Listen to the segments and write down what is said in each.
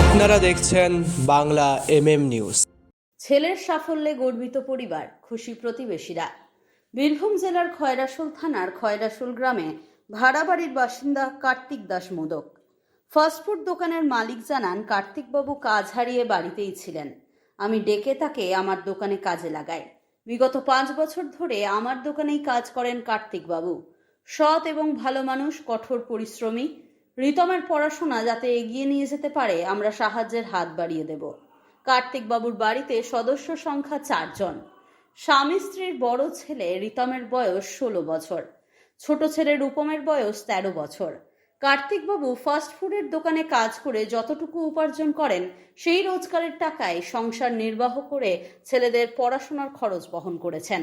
আপনারা দেখছেন Bangla MM news. ছেলের সাফল্যে গর্বিত পরিবার, খুশি প্রতিবেশীরা। বীরভূম জেলার খয়রাসোল থানার খয়রাসোল গ্রামে ভাড়া বাড়ির বাসিন্দা কার্তিক দাস মোদক। ফাস্টফুড দোকানের মালিক জানান, কার্তিকবাবু কাজ হারিয়ে বাড়িতেই ছিলেন। আমি ডেকে তাকে আমার দোকানে কাজে লাগাই। বিগত পাঁচ বছর ধরে আমার দোকানেই কাজ করেন কার্তিকবাবু। সৎ এবং ভালো মানুষ, কঠোর পরিশ্রমী। রিতমের পড়াশোনা যাতে এগিয়ে নিয়ে যেতে পারে, আমরা সাহায্যের হাত বাড়িয়ে দেব। কার্তিক বাবুর বাড়িতে সদস্য সংখ্যা চারজন। স্বামী স্ত্রীর বড় ছেলে রিতমের বয়স ষোলো বছর। ছোট ছেলে রূপমের বয়স তেরো বছর। কার্তিকবাবু ফাস্ট ফুডের দোকানে কাজ করে যতটুকু উপার্জন করেন, সেই রোজগারের টাকায় সংসার নির্বাহ করে ছেলেদের পড়াশোনার খরচ বহন করেছেন।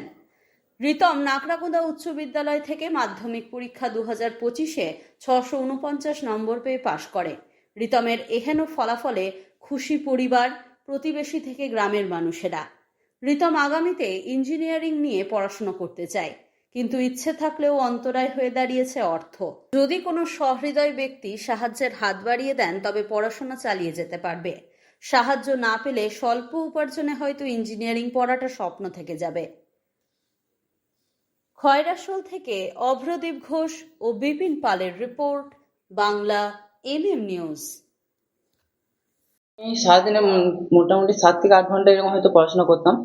রিতম নাকরাকোদা উচ্চ বিদ্যালয় থেকে মাধ্যমিক পরীক্ষা দু হাজার পঁচিশে ছশো উনপঞ্চাশ নম্বর পেয়ে পাশ করে। রিতমের এহেন ফলাফলে খুশি পরিবার, প্রতিবেশী থেকে গ্রামের মানুষেরা। রিতম আগামীতে ইঞ্জিনিয়ারিং নিয়ে পড়াশোনা করতে চায়। কিন্তু ইচ্ছে থাকলেও অন্তরায় হয়ে দাঁড়িয়েছে অর্থ। যদি কোনো সহৃদয় ব্যক্তি সাহায্যের হাত বাড়িয়ে দেন, তবে পড়াশোনা চালিয়ে যেতে পারবে। সাহায্য না পেলে স্বল্প উপার্জনে হয়তো ইঞ্জিনিয়ারিং পড়াটা স্বপ্ন থেকে যাবে। খয়রাসোল থেকে অভ্রদীপ ঘোষ ও বিপিন পালের রিপোর্ট, বাংলা এমএম নিউজ। সারাদিনে মোটামুটি সাত থেকে আট ঘণ্টা এরকম হয়তো পড়াশোনা করতাম।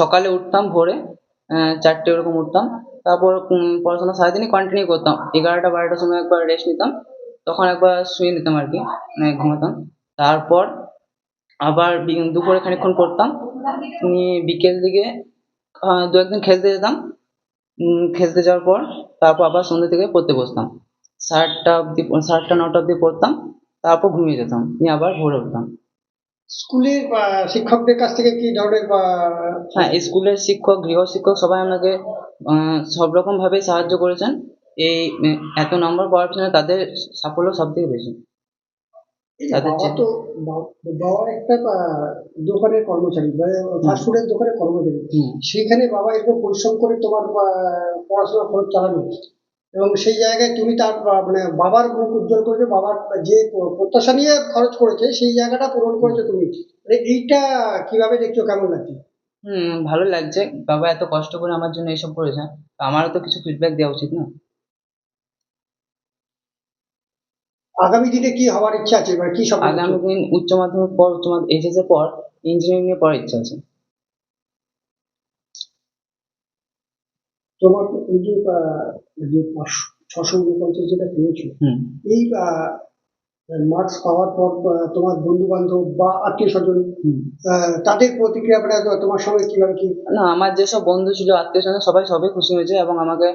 সকালে উঠতাম ভোরে চারটে ওরকম উঠতাম। তারপর পড়াশোনা সারাদিনই কন্টিনিউ করতাম। এগারোটা, বারোটার সময় একবার রেস্ট নিতাম। তখন একবার শুয়ে নিতাম আর কি মানে ঘুমাতাম। তারপর আবার দুপুরে খানিকক্ষণ পড়তাম। নিয়ে বিকেল দিকে দু একদিন খেলতে যেতাম। খেলতে যাওয়ার পর তারপর আবার সন্ধ্যে থেকে পড়তে বসতাম। সাতটা অবধি, সাতটা, নটা অবধি পড়তাম। তারপর ঘুমিয়ে যেতাম। নিয়ে আবার ভোরে উঠতাম। স্কুলের শিক্ষকদের কাছ থেকে কি ধরনের হ্যাঁ স্কুলের শিক্ষক গৃহ শিক্ষক সবাই আমাকে সব রকম ভাবে সাহায্য করেছেন। এই এত নম্বর পাওয়ার পিছনে তাদের সাফল্য সব থেকে বেশি তো বাবার একটা দোকানের কর্মচারী মানে ফাস্টফুডের দোকানের কর্মচারী। সেখানে বাবা এরকম পরিশ্রম করে তোমার পড়াশোনা খরচ চালানো এবং সেই জায়গায় তুমি তার মানে বাবার মুখ উজ্জ্বল করেছ বাবার যে প্রত্যাশা নিয়ে খরচ করেছে সেই জায়গাটা পূরণ করেছ তুমি। মানে এইটা কীভাবে দেখছ কেমন লাগছে? হুম ভালো লাগছে। বাবা এত কষ্ট করে আমার জন্য এইসব করেছে। তো আমারও তো কিছু ফিডব্যাক দেওয়া উচিত না? আগামী দিনে কি হওয়ার ইচ্ছা আছে? মানে কি স্বপ্ন আগামী? দিন উচ্চ মাধ্যমিক পর উচ্চ মাধ্যমিক এইচএস এর পর ইঞ্জিনিয়ারিং নিয়ে পড়ার ইচ্ছা আছে। তোমার এই যে যে ছশো উনপঞ্চাশ যেটা পেয়েছ এই মার্কস পাওয়ার পর তোমার বন্ধু বান্ধব বা আত্মীয় স্বজন তাদের প্রতিক্রিয়া মানে তোমার সঙ্গে কীভাবে কি? না আমার যেসব বন্ধু ছিল আত্মীয় স্বজন সবাই সবাই খুশি হয়েছে এবং আমাকে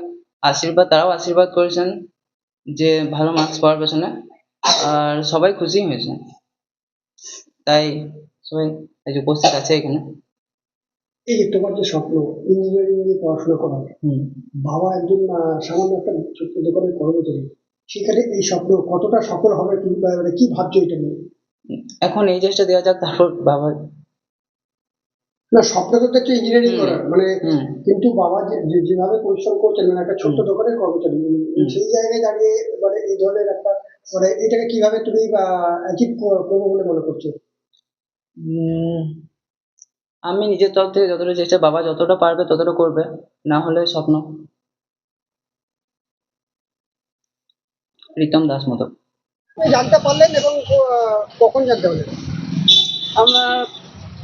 আশীর্বাদ তারাও আশীর্বাদ করেছেন যে ভালো মার্কস পাওয়ার পেছনে আর সবাই খুশি হয়েছে। তাই সবাই উপস্থিত আছে এখানে। এই যে তোমার যে স্বপ্ন ইঞ্জিনিয়ারিং নিয়ে পড়াশোনা করা বাবা একজন সামান্য একটা ছোট্ট দোকানের কর্মচারী সেখানে এই স্বপ্ন কতটা সফল হবে কিংবা মানে কি ভাবছ এটা নিয়ে? এখন এই চেষ্টা দেওয়া যাক তারপর বাবা না স্বপ্ন তো দেখছ ইঞ্জিনিয়ারিং করার মানে কিন্তু বাবা যে যেভাবে পরিশ্রম করছেন মানে একটা ছোট্ট দোকানের কর্মচারী মানে সেই জায়গায় দাঁড়িয়ে মানে এই ধরনের একটা মানে এটাকে কীভাবে তুমি অ্যাচিভ করব বলে মনে করছ? আমি নিজের তরফ থেকে যতটা চেষ্টা বাবা যতটা পারবে ততটা করবে না হলে স্বপ্ন। প্রীতম দাস মতো। জানতে পারলেন এবং কখন জানতে পারলেন? আমরা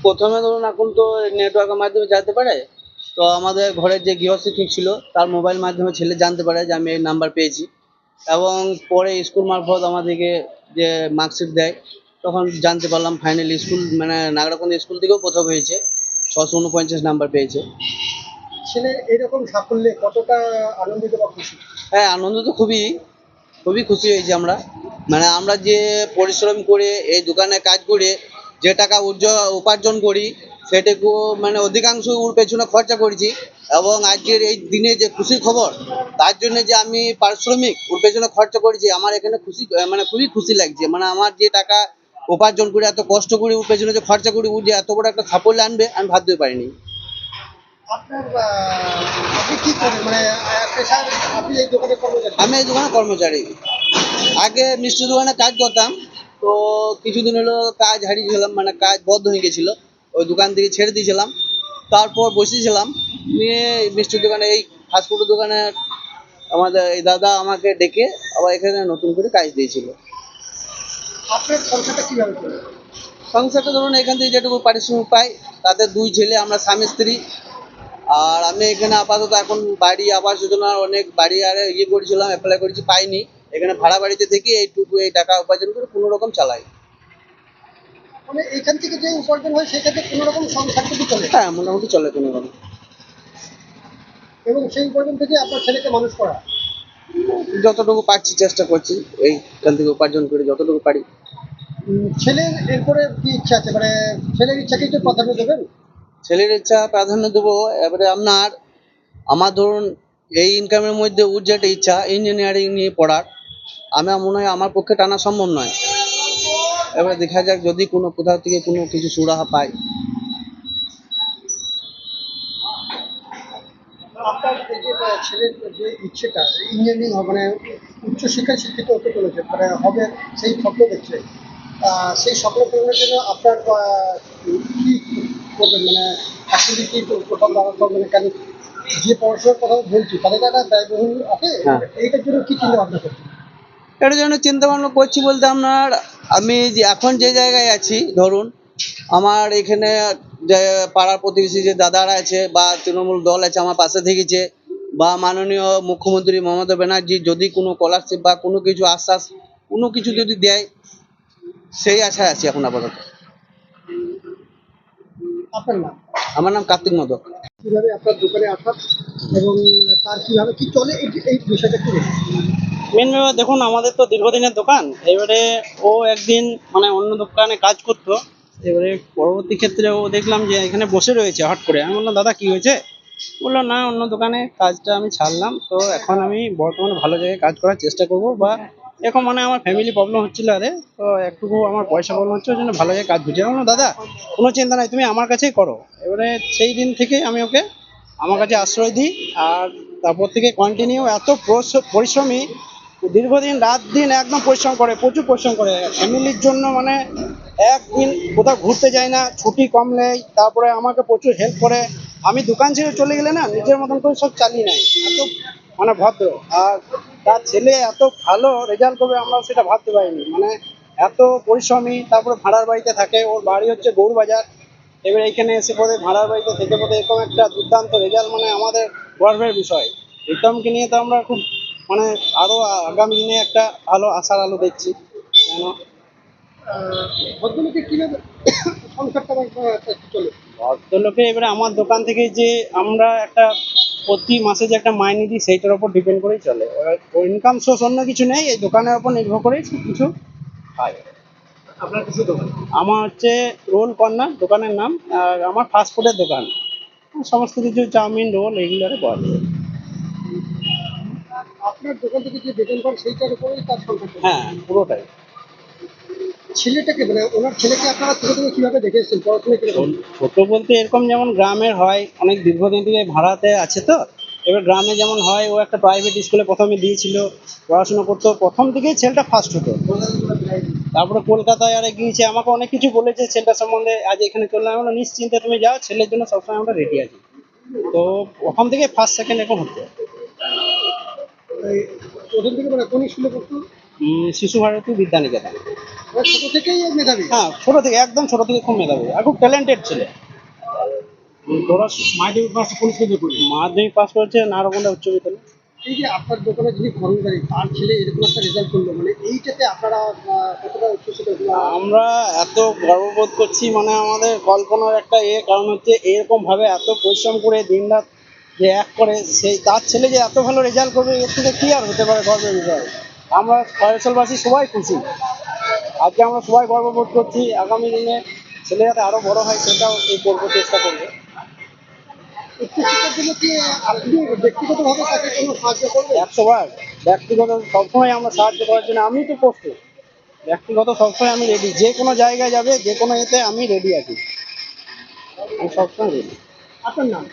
প্রথমে ধরুন এখন তো নেটওয়ার্কের মাধ্যমে জানতে পারে। তো আমাদের ঘরের যে গৃহশিক্ষক ছিল তার মোবাইল মাধ্যমে ছেলে জানতে পারে যে আমি এই নাম্বার পেয়েছি। এবং পরে স্কুল মারফত আমাদেরকে যে মার্কশিট দেয় তখন জানতে পারলাম ফাইনাল স্কুল মানে নাগরাকন্দ স্কুল থেকেও প্রথম হয়েছে। ছশো উনপঞ্চাশ নাম্বার পেয়েছে। ছেলে এরকম সাফল্যে কতটা আনন্দিত বা খুশি? হ্যাঁ আনন্দ তো খুবই খুবই খুশি হয়েছি আমরা। মানে আমরা যে পরিশ্রম করে এই দোকানে কাজ করে যে টাকা উর্জ- উপার্জন করি সেটুকু মানে অধিকাংশ ওর পেছনে খরচা করেছি। এবং আজকের এই দিনে যে খুশির খবর তার জন্য যে আমি পারিশ্রমিক ওর পেছনে খরচা করেছি আমার এখানে খুশি মানে খুবই খুশি লাগছে। মানে আমার যে টাকা উপার্জন করে এত কষ্ট করে ওর পেছনে যে খরচা করি ও যে এত বড় একটা সাফল্য আনবে আমি ভাবতে পারিনি। মানে আমি এই দোকানে কর্মচারী। আগে মিষ্টি দোকানে কাজ করতাম তো কিছুদিন হলো কাজ হারিয়েছিলাম মানে কাজ বন্ধ হয়ে গেছিল। ওই দোকান থেকে ছেড়ে দিয়েছিলাম। তারপর বসেছিলাম নিয়ে মিষ্টির দোকানে এই ফাস্টফুডের দোকানে আমাদের এই দাদা আমাকে ডেকে আবার এখানে নতুন করে কাজ দিয়েছিল। আপনার সংসারটা কীভাবে চলে? সংসারটা ধরুন এখান থেকে যেটুকু পারিশ্রমিক পাই তাতে দুই ছেলে আমরা স্বামী স্ত্রী। আর আমি এখানে আপাতত এখন বাড়ি আবাস যোজনার অনেক বাড়ি আর ইয়ে করেছিলাম অ্যাপ্লাই করেছি পাইনি। এখানে ভাড়া বাড়িতে থেকে এইটুকু এই টাকা উপার্জন করে কোনো রকম চালাই। মানে এখান থেকে যে উপার্জন হয় থেকে কোনো রকম সংসারটুকু চলে? হ্যাঁ মোটামুটি চলে কোনো রকম এবং সেই উপার্জন থেকে আপনার ছেলেকে মানুষ করা। যতটুকু পারছি চেষ্টা করছি এইখান থেকে উপার্জন করে যতটুকু পারি। ছেলের এরপরে কি ইচ্ছা আছে? মানে ছেলের ইচ্ছাকেই তো প্রাধান্য দেবেন? ছেলের ইচ্ছা প্রাধান্য দেবো এবারে আপনার আমার ধরুন এই ইনকামের মধ্যে ওর যেটা ইচ্ছা ইঞ্জিনিয়ারিং নিয়ে পড়ার আমার মনে হয় আমার পক্ষে টানা সম্ভব নয়। এবারে দেখা যাক যদি কোনো কোথাও থেকে কোনো কিছু সুরাহা পাই আপনার এই যে ছেলের যে ইচ্ছেটা ইঞ্জিনিয়ারিং মানে উচ্চশিক্ষায় শিক্ষিত হতে চলেছে মানে হবে সেই স্বপ্ন দেখছে। সেই স্বপ্ন পূরণের জন্য আপনার কি করবেন? মানে আসলে কি কোথাও দাঁড়াতে মানে কেন যে পড়াশোনার কথা বলছি তাদের একটা ব্যয়বহুল আছে? হ্যাঁ। এইটার জন্য কি চিন্তা ভাবনা করছেন? এটার জন্য চিন্তা ভাবনা করছি বলতে আপনার আমি যে এখন যে জায়গায় আছি ধরুন আমার এখানে যে পাড়ার প্রতিবেশী যে দাদারা আছে বা তৃণমূল দল আছে আমার পাশে থেকেছে বা মাননীয় মুখ্যমন্ত্রী মমতা ব্যানার্জি যদি কোনো স্কলারশিপ বা কোনো কিছু আশ্বাস কোনো কিছু যদি দেয় সেই আশায় আছি এখন আপাতত। আপনার নাম? আমার নাম কার্তিক মোদক। কীভাবে আপনার দোকানে আসার এবং তার কীভাবে কি চলে? এই এই বিষয়টা কি মেন ব্যাপার দেখুন আমাদের তো দীর্ঘদিনের দোকান। এবারে ও একদিন মানে অন্য দোকানে কাজ করতো। এবারে পরবর্তী ক্ষেত্রে ও দেখলাম যে এখানে বসে রয়েছে হট করে। আমি বললাম, দাদা, কি হয়েছে? বলল, না, অন্য দোকানে কাজটা আমি ছাড়লাম। তো এখন আমি বর্তমানে ভালো জায়গায় কাজ করার চেষ্টা করব বা এখন মানে আমার ফ্যামিলি প্রবলেম হচ্ছিল আরে, তো একটুকু আমার পয়সা প্রবলেম হচ্ছে, ওই জন্য ভালো জায়গায় কাজ খুঁজছি। আমি দাদা, কোনো চিন্তা নাই, তুমি আমার কাছেই করো। এবারে সেই দিন থেকেই আমি ওকে আমার কাছে আশ্রয় দিই আর তারপর থেকে কন্টিনিউ এত পরিশ্রমী, দীর্ঘদিন, রাত দিন একদম পরিশ্রম করে, প্রচুর পরিশ্রম করে। ফ্যামিলির জন্য মানে একদিন কোথাও ঘুরতে যায় না, ছুটি কম নেই, তারপরে আমাকে প্রচুর হেল্প করে। আমি দোকান ছেড়ে চলে গেলে না, নিজের মতন করে সব চালিয়ে নেয়। এত মানে ভদ্র। আর তার ছেলে এত ভালো রেজাল্ট করবে আমরা সেটা ভাবতে পারিনি। মানে এত পরিশ্রমী, তারপরে ভাড়ার বাড়িতে থাকে। ওর বাড়ি হচ্ছে গৌরবাজার এবার এখানে এসে পরে ভাড়ার বাড়িতে থেকে পরে এরকম একটা দুর্দান্ত রেজাল্ট মানে আমাদের গর্বের বিষয়। রিতমকে নিয়ে তো আমরা খুব মানে আরও আগামী দিনে একটা ভালো আশার আলো দেখছি। কেন? ভদ্রলোকে কীভাবে সংসারটা চলে ভদ্রলোকে এবারে আমার দোকান থেকে যে আমরা একটা প্রতি মাসে যে একটা মাইনে দিই সেইটার উপর ডিপেন্ড করেই চলে। ইনকাম সোর্স অন্য কিছু নেই এই দোকানের উপর নির্ভর করেই সব কিছু হয়। আপনার কিছু দোকান? আমার হচ্ছে রোল কর্নার দোকানের নাম আর আমার ফাস্ট ফুডের দোকান। সমস্ত কিছু চাউমিন রোল এগুলোরে পাওয়া যায় আপনার দোকান থেকে যে বেতন পান সেইটার উপরেই তার হ্যাঁ পুরোটাই। ছেলেটাকে মানে ওনার ছেলেকে আপনারা ছোট থেকে কীভাবে দেখে এসেছেন? পড়াশোনা কীরকম ছোট বলতে এরকম যেমন গ্রামের হয় অনেক দীর্ঘদিন থেকে ভাড়াতে আছে তো। এবার গ্রামে যেমন হয় ও একটা প্রাইভেট স্কুলে প্রথমে দিয়েছিল পড়াশোনা করতো। প্রথম থেকেই ছেলেটা ফার্স্ট হতো। তারপরে কলকাতায় আরে গিয়েছে আমাকে অনেক কিছু বলেছে ছেলেটার সম্বন্ধে। আজ এখানে চললাম আমি বললাম, নিশ্চিন্তে তুমি যাও ছেলের জন্য সবসময় আমরা রেডি আছি। তো প্রথম থেকে ফার্স্ট সেকেন্ড এরকম হতো। প্রথম থেকে মানে কোন স্কুলে পড়তো? শিশু ভারতী বিদ্যানিকেতন। ছোট থেকেই মেধাবী? হ্যাঁ ছোট থেকে একদম ছোট থেকে খুব মেধাবী আর খুব ট্যালেন্টেড ছেলে। তোরা মাধ্যমিক পাস কোন স্কুলে পড়ি মাধ্যমিক পাস করেছে নারকন্দা উচ্চ বিদ্যালয়। এই যে আপনার দোকানে যিনি কর্মচারী তার ছেলে এরকম একটা রেজাল্ট করল মানে এইটাতে আপনারা কতটা উচ্ছ্বসিত আমরা এত গর্ববোধ করছি মানে আমাদের কল্পনার একটা এ কারণ হচ্ছে এরকম ভাবে এত পরিশ্রম করে দিনরাত যে এক করে সেই তার ছেলে যে এত ভালো রেজাল্ট করবে এর থেকে কি আর হতে পারে গর্বের বিষয়? আমরা ফয়সলবাসী সবাই খুশি। আজকে আমরা সবাই গর্ববোধ করছি আগামী দিনে ছেলে যাতে আরও বড় হয় সেটাও এই করব চেষ্টা করব। ব্যক্তিগতভাবে তাকে কোনো সাহায্য করবেন একশো বার ব্যক্তিগত সবসময় আমরা সাহায্য করার জন্য আমি তো প্রস্তুত। ব্যক্তিগত সবসময় আমি রেডি যে কোনো জায়গায় যাবে যে কোনো এতে আমি রেডি আছি। আমি সবসময় রেডি আপনার নাম?